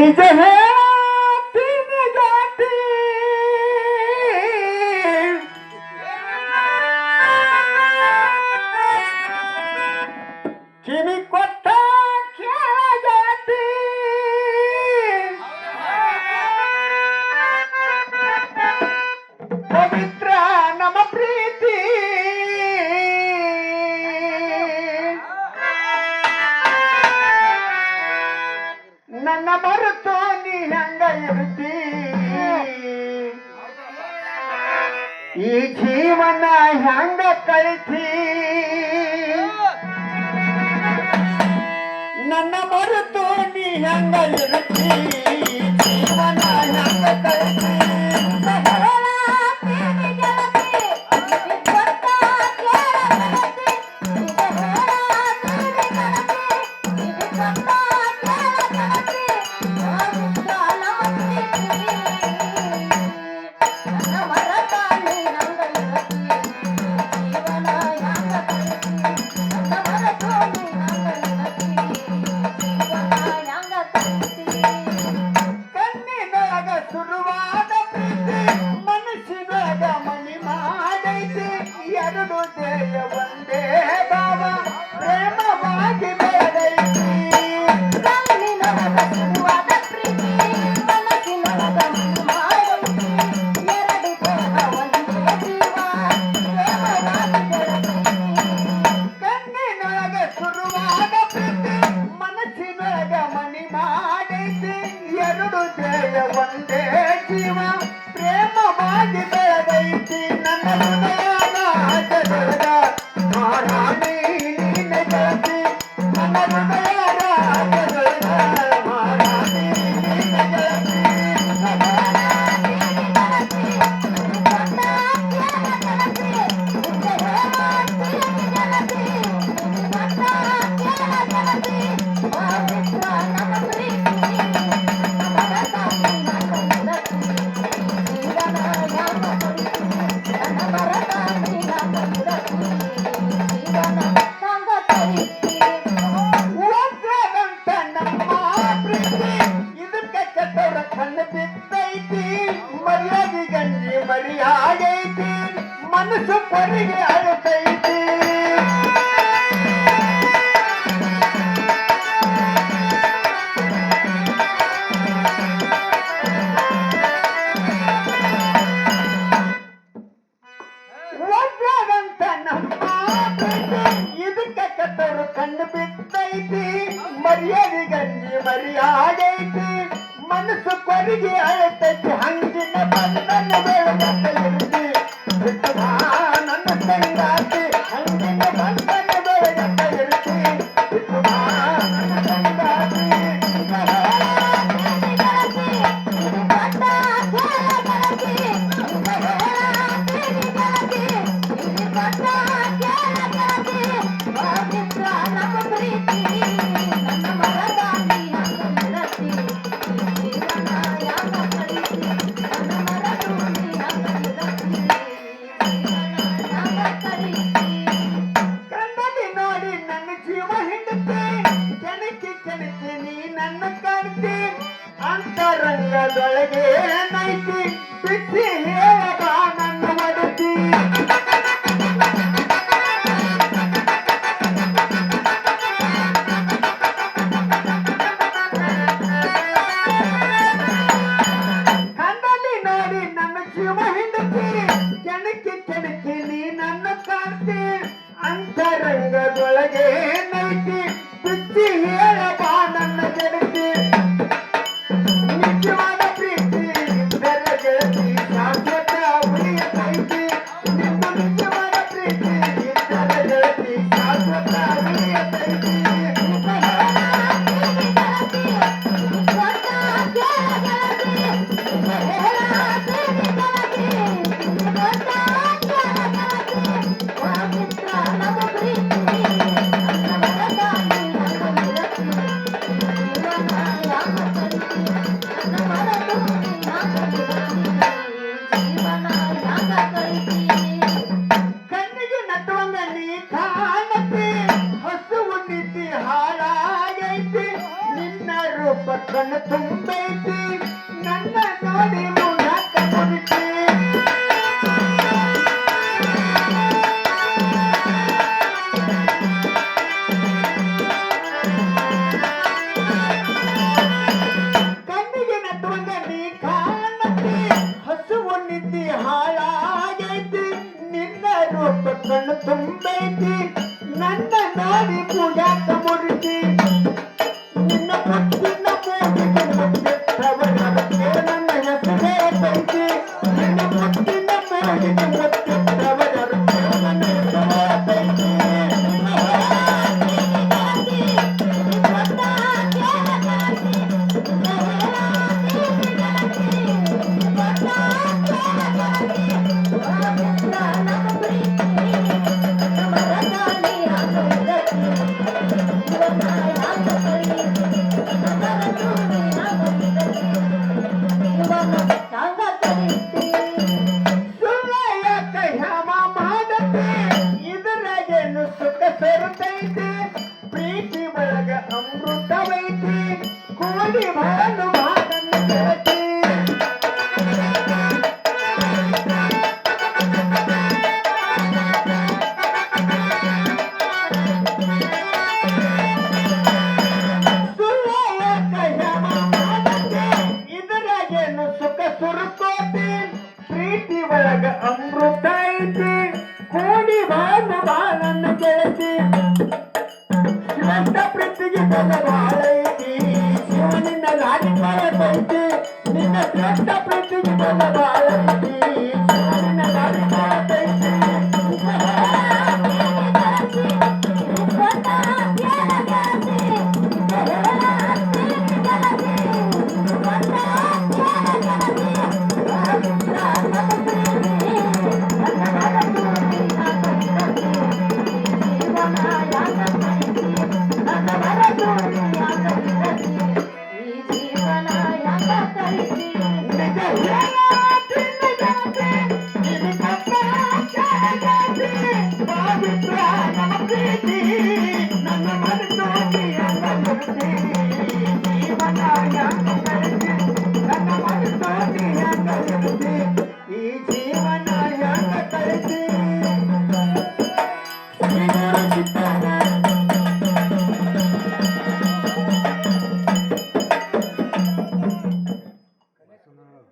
নিজে হে ಈ ಜೀವನ ಹೆಂಗ ಕಳಿಸಿ ನನ್ನ ಮರೆತು ನೀ ಹೆಂಗ ಇರತಿ ಜೀವನ ಹೆಂಗ ಕಳಿಸಿ பறி ஆகைத்து மனசு பொறுகி என்னை பிடித்து ಕಣ್ಣು ತುಂಬೈತಿ ನನ್ನ ನೋಡಿ ಮುರಿತಿ? tá? ಇದ್ರಾಗೇನು ಪ್ರೀತಿ ಒಳಗ ಅಮೃತ ಐತಿ. ಕೋಡಿ ಬಾಳ ಬಾಳನ್ನ ಗೆಳತಿ ಶಿವಂತ ಪ್ರೀತಿಗೆ ಬೆಲೆ ಬಾಳೈತಿ ಶಿವನಿನ್ನ ಲಾಡಿ ಬಾಳೈತಿ ನಿನ್ನ ಶ್ರೇಷ್ಠ ಪ್ರೀತಿಗೆ ಬೆಲೆ ಬಾಳೈತಿ